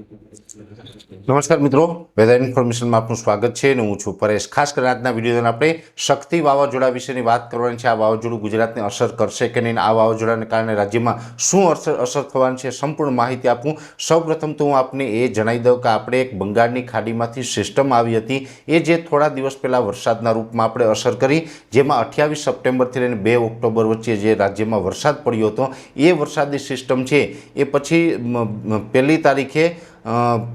નમસ્કાર મિત્રો, વેધર ઇન્ફોર્મેશનમાં આપનું સ્વાગત છે અને હું છું પરેશ. ખાસ કરીને આજના વિડીયોમાં આપણે શક્તિ વાવાઝોડા વિશેની વાત કરવાની છે. આ વાવાઝોડું ગુજરાતને અસર કરશે કે નહીં? આ વાવાઝોડાને કારણે રાજ્યમાં શું અસર અસર થવાની છે? સંપૂર્ણ માહિતી આપું. સૌપ્રથમ તો હું આપને એ જણાવી દઉં કે આપણે એક બંગાળની ખાડીમાંથી સિસ્ટમ આવી હતી. એ જે થોડા દિવસ પહેલાં વરસાદના રૂપમાં આપણે અસર કરી, જેમાં અઠ્યાવીસ સપ્ટેમ્બરથી લઈને બે ઓક્ટોબર વચ્ચે જે રાજ્યમાં વરસાદ પડ્યો હતો, એ વરસાદી સિસ્ટમ છે. એ પછી પહેલી તારીખે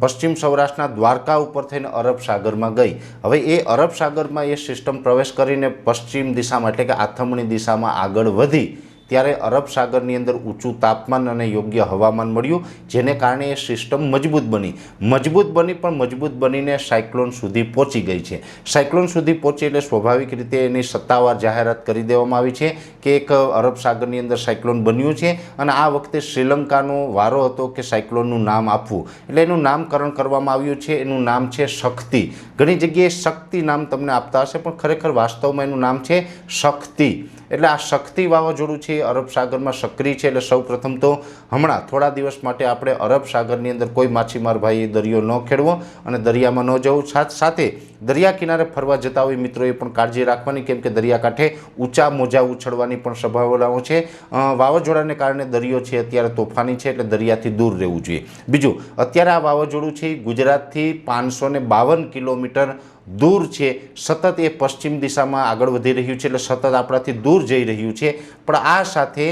પશ્ચિમ સૌરાષ્ટ્રના દ્વારકા ઉપર થઈને અરબ સાગરમાં ગઈ. હવે એ અરબ સાગરમાં એ સિસ્ટમ પ્રવેશ કરીને પશ્ચિમ દિશામાં એટલે કે આથમણી દિશામાં આગળ વધી. ત્યારે અરબ સાગરની અંદર ઊંચું તાપમાન અને યોગ્ય હવામાન મળ્યું, જેને કારણે એ સિસ્ટમ મજબૂત બની. મજબૂત બની પણ મજબૂત બનીને સાયક્લોન સુધી પહોંચી ગઈ છે. સાયક્લોન સુધી પહોંચી એટલે સ્વાભાવિક રીતે એની સત્તાવાર જાહેરાત કરી દેવામાં આવી છે કે એક અરબ સાગરની અંદર સાયક્લોન બન્યું છે અને આ વખતે શ્રીલંકાનો વારો હતો કે સાયક્લોનનું નામ આપવું. એટલે એનું નામકરણ કરવામાં આવ્યું છે, એનું નામ છે શક્તિ. ઘણી જગ્યાએ શક્તિ નામ તમને આપતા હશે, પણ ખરેખર વાસ્તવમાં એનું નામ છે શક્તિ. એટલે આ શક્તિ વાવાઝોડું છે, અરબ સાગરમાં સક્રિય છે. એટલે સૌપ્રથમ તો હમણાં થોડા દિવસ માટે આપણે અરબ સાગરની અંદર કોઈ માછીમાર ભાઈએ દરિયો ન ખેડવો અને દરિયામાં ન જવું. સાથ દરિયા કિનારે ફરવા જતા હોય મિત્રોએ પણ કાળજી રાખવાની, કેમ કે દરિયાકાંઠે ઊંચા મોજા ઉછળવાની પણ સંભાવનાઓ છે. વાવાઝોડાને કારણે દરિયો છે અત્યારે તોફાની છે, એટલે દરિયાથી દૂર રહેવું જોઈએ. બીજું, અત્યારે આ વાવાઝોડું છે ગુજરાતથી પાંચસો બાવન કિલોમીટર દૂર છે. સતત એ પશ્ચિમ દિશામાં આગળ વધી રહ્યું છે એટલે સતત આપણાથી દૂર જઈ રહ્યું છે. પણ આ સાથે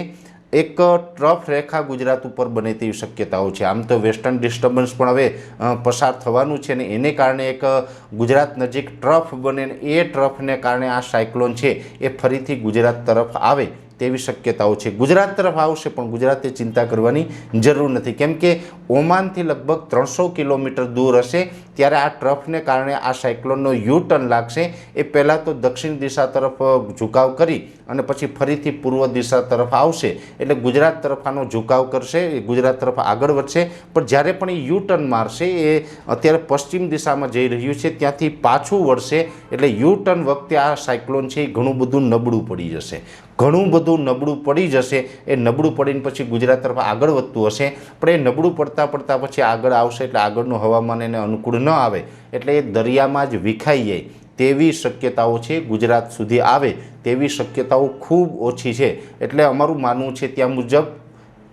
એક ટ્રફ રેખા ગુજરાત ઉપર બને તેવી શક્યતાઓ છે. આમ તો વેસ્ટર્ન ડિસ્ટર્બન્સ પણ હવે પસાર થવાનું છે ને એને કારણે એક ગુજરાત નજીક ટ્રફ બને એ ટ્રફને કારણે આ સાયક્લોન છે એ ફરીથી ગુજરાત તરફ આવે તેવી શક્યતાઓ છે. ગુજરાત તરફ આવશે પણ ગુજરાતે ચિંતા કરવાની જરૂર નથી. કેમ કે ઓમાનથી લગભગ ત્રણસો કિલોમીટર દૂર હશે. ત્યારે આ ટ્રફને કારણે આ સાયક્લોનનો યુ ટર્ન લાગશે. એ પહેલાં તો દક્ષિણ દિશા તરફ ઝુકાવ કરી અને પછી ફરીથી પૂર્વ દિશા તરફ આવશે. એટલે ગુજરાત તરફ આનો ઝુકાવ કરશે ગુજરાત તરફ આગળ વધશે. પણ જ્યારે પણ એ યુ ટર્ન મારશે, એ અત્યારે પશ્ચિમ દિશામાં જઈ રહ્યું છે, ત્યાંથી પાછું વળશે. એટલે યુ ટર્ન વખતે આ સાયક્લોન છે એ ઘણું બધું નબળું પડી જશે. ઘણું બધું નબળું પડી જશે. એ નબળું પડીને પછી ગુજરાત તરફ આગળ વધતું હશે. પણ એ નબળું પડતા પડતા પછી આગળ આવશે એટલે આગળનું હવામાન એને અનુકૂળ ન આવે એટલે એ દરિયામાં જ વિખાઈ જાય તેવી શક્યતાઓ છે ગુજરાત સુધી આવે તેવી શક્યતાઓ ખૂબ ઓછી છે. એટલે અમારું માનવું છે ત્યાં મુજબ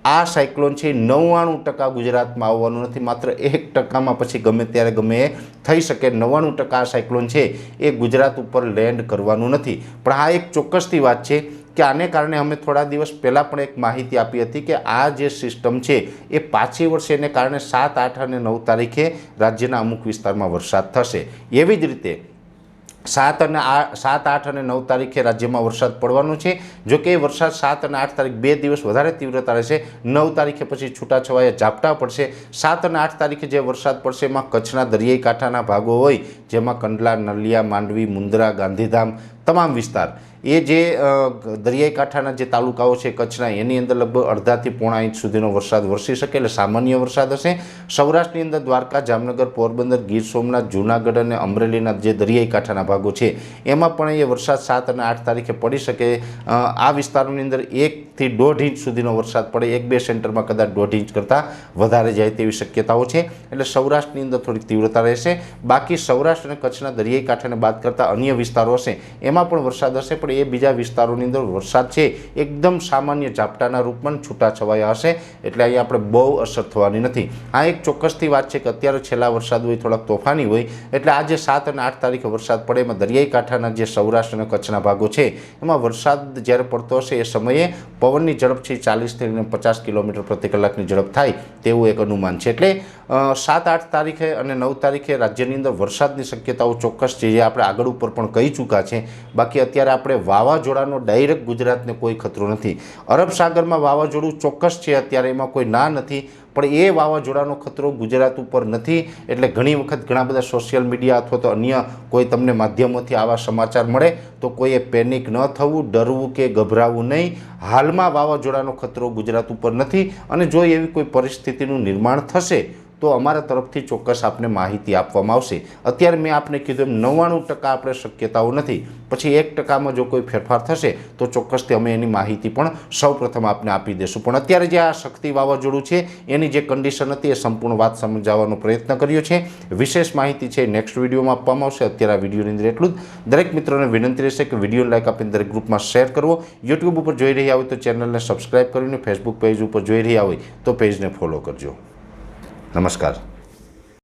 આ સાયક્લોન છે નવ્વાણું ટકા ગુજરાતમાં આવવાનું નથી, માત્ર એક ટકામાં પછી ગમે ત્યારે ગમે એ થઈ શકે. નવ્વાણું ટકા આ સાયક્લોન છે એ ગુજરાત ઉપર લેન્ડ કરવાનું નથી. પણ આ એક ચોક્કસથી વાત છે કે આને કારણે અમે થોડા દિવસ પહેલાં પણ એક માહિતી આપી હતી કે આ જે સિસ્ટમ છે, એ પાછી વર્ષે એને કારણે સાત, આઠ અને નવ તારીખે રાજ્યના અમુક વિસ્તારમાં વરસાદ થશે. એવી જ રીતે સાત અને આ, સાત, આઠ અને નવ તારીખે રાજ્યમાં વરસાદ પડવાનો છે. જો કે વરસાદ સાત અને આઠ તારીખ બે દિવસ વધારે તીવ્રતા રહેશે. નવ તારીખે પછી છૂટાછવાયા ઝાપટા પડશે. સાત અને આઠ તારીખે જે વરસાદ પડશે, એમાં કચ્છના દરિયાઈ કાંઠાના ભાગો હોય, જેમાં કંડલા, નલિયા, માંડવી મુન્દ્રા ગાંધીધામ તમામ વિસ્તાર. એ જે દરિયાઈ કાંઠાના જે તાલુકાઓ છે, કચ્છના, એની અંદર લગભગ અડધાથી પોણા ઇંચ સુધીનો વરસાદ વરસી શકે એટલે સામાન્ય વરસાદ હશે. સૌરાષ્ટ્રની અંદર દ્વારકા, જામનગર, પોરબંદર, ગીર સોમનાથ, જૂનાગઢ અને અમરેલીના જે દરિયાઈ કાંઠાના ભાગો છે, એમાં પણ એ વરસાદ સાત અને આઠ તારીખે પડી શકે. આ વિસ્તારોની અંદર એકથી દોઢ ઇંચ સુધીનો વરસાદ પડે. એક બે સેન્ટરમાં કદાચ દોઢ ઇંચ કરતાં વધારે જાય તેવી શક્યતાઓ છે. એટલે સૌરાષ્ટ્રની અંદર થોડીક તીવ્રતા રહેશે. બાકી સૌરાષ્ટ્ર અને કચ્છના દરિયાઈ કાંઠાને બાદ કરતાં અન્ય વિસ્તારો હશે. એમાં પણ વરસાદ હશે, પણ એ બીજા વિસ્તારોની અંદર વરસાદ છે. એકદમ સામાન્ય ઝાપટાના રૂપમાં છૂટાછવાયા હશે, એટલે અહીંયા આપણે બહુ અસર થવાની નથી. આ એક ચોક્કસથી વાત છે કે અત્યારે છેલ્લા વરસાદ હોય, થોડાક તોફાની હોય, એટલે આજે સાત અને આઠ તારીખે વરસાદ પડે. એમાં દરિયાઈ કાંઠાના જે સૌરાષ્ટ્ર અને કચ્છના ભાગો છે, એમાં વરસાદ જ્યારે પડતો હશે એ સમયે પવનની ઝડપ છે ચાલીસથી લઈને પચાસ કિલોમીટર પ્રતિ કલાકની ઝડપ થાય તેવું એક અનુમાન છે. એટલે સાત, આઠ તારીખે અને નવ તારીખે રાજ્યની અંદર વરસાદની શક્યતાઓ ચોક્કસ છે, જે આપણે આગળ ઉપર પણ કહી ચૂક્યા છે. બાકી અત્યારે આપણે વાવાઝોડાનો ડાયરેક્ટ ગુજરાતને કોઈ ખતરો નથી. અરબ સાગરમાં વાવાઝોડું ચોક્કસ છે, અત્યારે એમાં કોઈ ના નથી, પણ એ વાવાઝોડાનો ખતરો ગુજરાત ઉપર નથી. એટલે ઘણી વખત ઘણા બધા સોશિયલ મીડિયા અથવા તો અન્ય કોઈ તમને માધ્યમોથી આવા સમાચાર મળે, તો કોઈએ પેનિક ન થવું, ડરવું કે ગભરાવું નહીં. હાલમાં વાવાઝોડાનો ખતરો ગુજરાત ઉપર નથી. અને જો એવી કોઈ પરિસ્થિતિનું નિર્માણ થશે તો અમારા તરફથી ચોક્કસ આપને માહિતી આપવામાં આવશે. અત્યારે મેં આપને કીધું એમ નવ્વાણું ટકા આપણે શક્યતાઓ નથી. પછી એક ટકામાં જો કોઈ ફેરફાર થશે, તો ચોક્કસથી અમે એની માહિતી પણ સૌપ્રથમ આપને આપી દઈશું પણ અત્યારે જે આ શક્તિ વાવાઝોડું છે, એની જે કન્ડિશન હતી એ સંપૂર્ણ વાત સમજાવવાનો પ્રયત્ન કર્યો છે. વિશેષ માહિતી છે નેક્સ્ટ વિડીયોમાં આપવામાં આવશે. અત્યારે આ વિડીયોની અંદર એટલું જ. દરેક મિત્રોને વિનંતી રહેશે કે વીડિયો લાઈક આપીને દરેક ગ્રુપમાં શેર કરવો. યુટ્યુબ ઉપર જોઈ રહ્યા હોય તો ચેનલને સબસ્ક્રાઇબ કરીને ફેસબુક પેજ ઉપર જોઈ રહ્યા હોય તો પેજને ફોલો કરજો. નમસ્કાર.